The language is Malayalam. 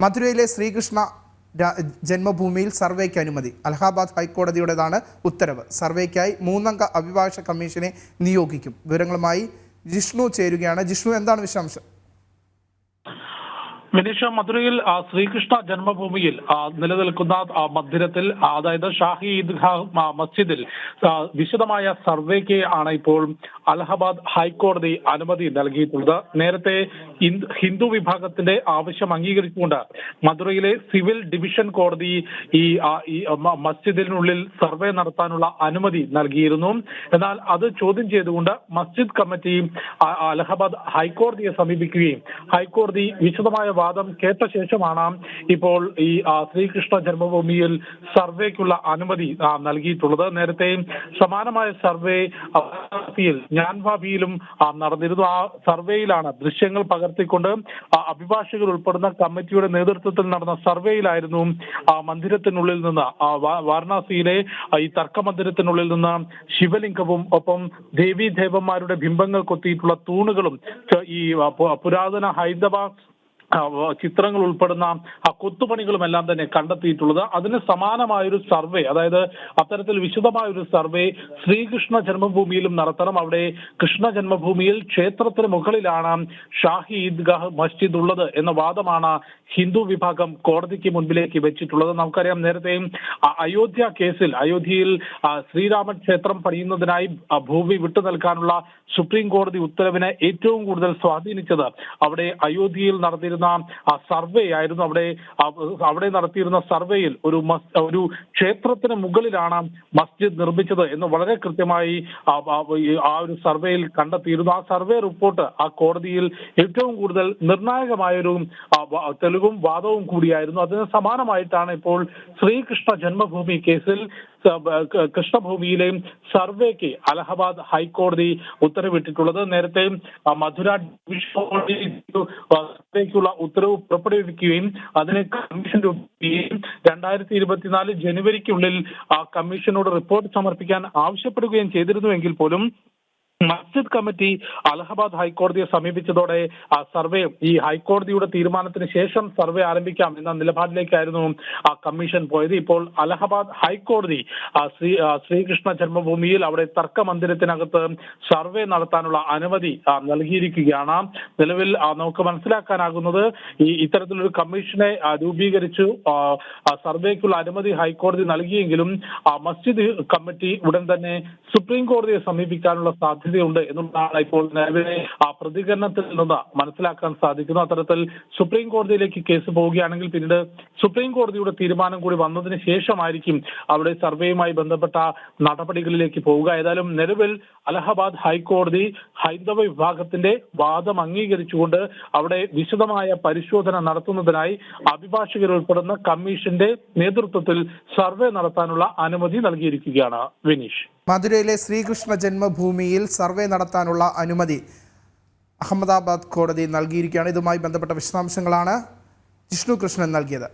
മധുരയിലെ ശ്രീകൃഷ്ണ ജന്മഭൂമിയിൽ സർവേക്ക് അനുമതി. അലഹാബാദ് ഹൈക്കോടതിയുടേതാണ് ഉത്തരവ്. സർവേക്കായി മൂന്നംഗ അഭിഭാഷക കമ്മീഷനെ നിയോഗിക്കും. വിവരങ്ങളുമായി ജിഷ്ണു ചേരുകയാണ്. ജിഷ്ണു എന്താണ് വിശദാംശം? വിനീഷ മധുരയിൽ ശ്രീകൃഷ്ണ ജന്മഭൂമിയിൽ നിലനിൽക്കുന്ന മന്ദിരത്തിൽ അതായത് ഷാഹി ഈദ്ഗാ മസ്ജിദിൽ വിശദമായ സർവേക്ക് ആണ് ഇപ്പോൾ അലഹബാദ് ഹൈക്കോടതി അനുമതി നൽകിയിട്ടുള്ളത്. നേരത്തെ ഹിന്ദു- വിഭാഗത്തിന്റെ ആവശ്യം അംഗീകരിച്ചുകൊണ്ട് മധുരയിലെ സിവിൽ ഡിവിഷൻ കോടതി ഈ മസ്ജിദിനുള്ളിൽ സർവേ നടത്താനുള്ള അനുമതി നൽകിയിരുന്നു. എന്നാൽ അത് ചോദ്യം ചെയ്തുകൊണ്ട് മസ്ജിദ് കമ്മിറ്റി അലഹബാദ് ഹൈക്കോടതിയെ സമീപിക്കുകയും ഹൈക്കോടതി വിശദമായ വാദം കേട്ട ശേഷമാണ് ഇപ്പോൾ ഈ ശ്രീകൃഷ്ണ ജന്മഭൂമിയിൽ സർവേക്കുള്ള അനുമതി നൽകിയിട്ടുള്ളത്. നേരത്തെ സമാനമായ സർവേ ആ, നടന്നിരുന്നു. ആ സർവേയിലാണ് ദൃശ്യങ്ങൾ പകർത്തിക്കൊണ്ട് അഭിഭാഷകർ ഉൾപ്പെടുന്ന കമ്മിറ്റിയുടെ നേതൃത്വത്തിൽ നടന്ന സർവേയിലായിരുന്നു മന്ദിരത്തിനുള്ളിൽ നിന്ന് വാരണാസിയിലെ ഈ തർക്ക മന്ദിരത്തിനുള്ളിൽ നിന്ന് ശിവലിംഗവും ഒപ്പം ദേവീദേവന്മാരുടെ ബിംബങ്ങൾ കൊത്തിയിട്ടുള്ള തൂണുകളും ഈ പുരാതന ഹൈന്ദവ ചിത്രങ്ങൾ ഉൾപ്പെടുന്ന ആ കൊത്തുപണികളും എല്ലാം തന്നെ കണ്ടെത്തിയിട്ടുള്ളത്. അതിന് സമാനമായൊരു സർവേ അതായത് അത്തരത്തിൽ വിശദമായൊരു സർവേ ശ്രീകൃഷ്ണ ജന്മഭൂമിയിലും നടത്തണം. അവിടെ കൃഷ്ണ ജന്മഭൂമിയിൽ ക്ഷേത്രത്തിന് മുകളിലാണ് ഷാഹി ഈദ്ഗാഹ് മസ്ജിദ് ഉള്ളത് എന്ന വാദമാണ് ഹിന്ദു വിഭാഗം കോടതിക്ക് മുൻപിലേക്ക് വെച്ചിട്ടുള്ളത്. നമുക്കറിയാം നേരത്തെയും അയോധ്യ കേസിൽ അയോധ്യയിൽ ശ്രീരാമൻ ക്ഷേത്രം പണിയുന്നതിനായി ഭൂമി വിട്ടു നൽകാനുള്ള സുപ്രീം കോടതി ഉത്തരവിനെ ഏറ്റവും കൂടുതൽ സ്വാധീനിച്ചത് അവിടെ അയോധ്യയിൽ നടത്തിയിരുന്ന സർവേ ആയിരുന്നു അവിടെ അവിടെ നടത്തിയിരുന്ന സർവേയിൽ ഒരു ഒരു ക്ഷേത്രത്തിന് മുകളിലാണ് മസ്ജിദ് നിർമ്മിച്ചത് എന്ന് വളരെ കൃത്യമായി ആ ഒരു സർവേയിൽ കണ്ടെത്തിയിരുന്നു. ആ സർവേ റിപ്പോർട്ട് ആ കോടതിയിൽ ഏറ്റവും കൂടുതൽ നിർണായകമായൊരു തെളിവും വാദവും കൂടിയായിരുന്നു. അതിന് സമാനമായിട്ടാണ് ഇപ്പോൾ ശ്രീകൃഷ്ണ ജന്മഭൂമി കേസിൽ കൃഷ്ണഭൂമിയിലെ സർവേക്ക് അലഹബാദ് ഹൈക്കോടതി ഉത്തരവിട്ടിട്ടുള്ളത്. നേരത്തെ മധുര ഡിവിഷൻ കോടതി സർവേക്കുള്ള ഉത്തരവ് പുറപ്പെടുവിക്കുകയും അതിന് കമ്മീഷൻ രൂപീകരിക്കുകയും രണ്ടായിരത്തി ഇരുപത്തിനാല് ജനുവരിക്കുള്ളിൽ ആ കമ്മീഷനോട് റിപ്പോർട്ട് സമർപ്പിക്കാൻ ആവശ്യപ്പെടുകയും ചെയ്തിരുന്നുവെങ്കിൽ പോലും മസ്ജിദ് കമ്മിറ്റി അലഹബാദ് ഹൈക്കോടതിയെ സമീപിച്ചതോടെ ആ സർവേ ഈ ഹൈക്കോടതിയുടെ തീരുമാനത്തിന് ശേഷം സർവേ ആരംഭിക്കാം എന്ന നിലപാടിലേക്കായിരുന്നു ആ കമ്മീഷൻ പോയത്. ഇപ്പോൾ അലഹബാദ് ഹൈക്കോടതി ശ്രീ ശ്രീകൃഷ്ണ ജന്മഭൂമിയിൽ അവിടെ തർക്ക മന്ദിരത്തിനകത്ത് സർവേ നടത്താനുള്ള അനുമതി നൽകിയിരിക്കുകയാണ്. നിലവിൽ നമുക്ക് മനസ്സിലാക്കാനാകുന്നത് ഈ ഇത്തരത്തിലൊരു കമ്മീഷനെ രൂപീകരിച്ചു സർവേക്കുള്ള അനുമതി ഹൈക്കോടതി നൽകിയെങ്കിലും മസ്ജിദ് കമ്മിറ്റി ഉടൻ തന്നെ സുപ്രീം കോടതിയെ സമീപിക്കാനുള്ള സാധ്യതയുണ്ട് എന്നുള്ളതാണ് ഇപ്പോൾ നിലവിലെ ആ പ്രതികരണത്തിൽ നിന്ന് മനസ്സിലാക്കാൻ സാധിക്കുന്നു. അത്തരത്തിൽ സുപ്രീം കോടതിയിലേക്ക് കേസ് പോവുകയാണെങ്കിൽ പിന്നീട് സുപ്രീം കോടതിയുടെ തീരുമാനം കൂടി വന്നതിന് ശേഷമായിരിക്കും അവിടെ സർവേയുമായി ബന്ധപ്പെട്ട നടപടികളിലേക്ക് പോവുക. ഏതായാലും നിലവിൽ അലഹബാദ് ഹൈക്കോടതി ഹൈന്ദവ വിഭാഗത്തിന്റെ വാദം അംഗീകരിച്ചുകൊണ്ട് അവിടെ വിശദമായ പരിശോധന നടത്തുന്നതിനായി അഭിഭാഷകർ ഉൾപ്പെടുന്ന കമ്മീഷന്റെ നേതൃത്വത്തിൽ സർവേ നടത്താനുള്ള അനുമതി നൽകിയിരിക്കുകയാണ് വിനീഷ്. മധുരയിലെ ശ്രീകൃഷ്ണ ജന്മഭൂമിയിൽ സർവേ നടത്താനുള്ള അനുമതി അഹമ്മദാബാദ് കോടതി നൽകിയിരിക്കുകയാണ്. ഇതുമായി ബന്ധപ്പെട്ട വിശദാംശങ്ങളാണ് ജിഷ്ണു കൃഷ്ണൻ നൽകിയത്.